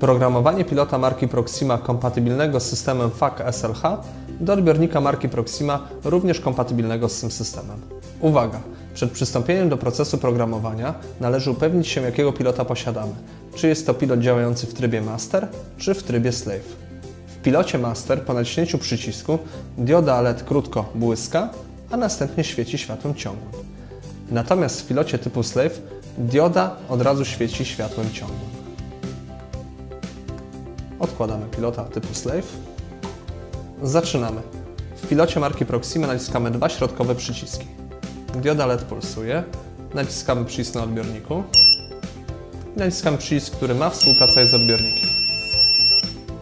Programowanie pilota marki Proxima kompatybilnego z systemem FAC SLH do odbiornika marki Proxima również kompatybilnego z tym systemem. Uwaga! Przed przystąpieniem do procesu programowania należy upewnić się, jakiego pilota posiadamy. Czy jest to pilot działający w trybie master, czy w trybie slave. W pilocie master po naciśnięciu przycisku dioda LED krótko błyska, a następnie świeci światłem ciągłym. Natomiast w pilocie typu slave dioda od razu świeci światłem ciągłym. Odkładamy pilota typu slave. Zaczynamy. W pilocie marki Proxima naciskamy dwa środkowe przyciski. Dioda LED pulsuje, naciskamy przycisk na odbiorniku i naciskamy przycisk, który ma współpracować z odbiornikiem.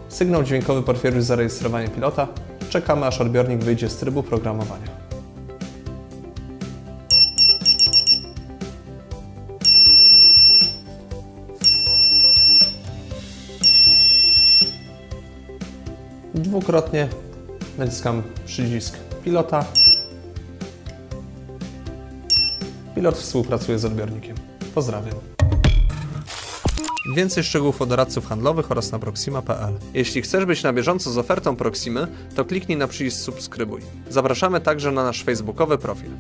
Sygnał dźwiękowy potwierdził zarejestrowanie pilota. Czekamy aż odbiornik wyjdzie z trybu programowania. Dwukrotnie naciskam przycisk pilota. Pilot współpracuje z odbiornikiem. Pozdrawiam. Więcej szczegółów o doradców handlowych oraz na proxima.pl. Jeśli chcesz być na bieżąco z ofertą Proximy, to kliknij na przycisk subskrybuj. Zapraszamy także na nasz facebookowy profil.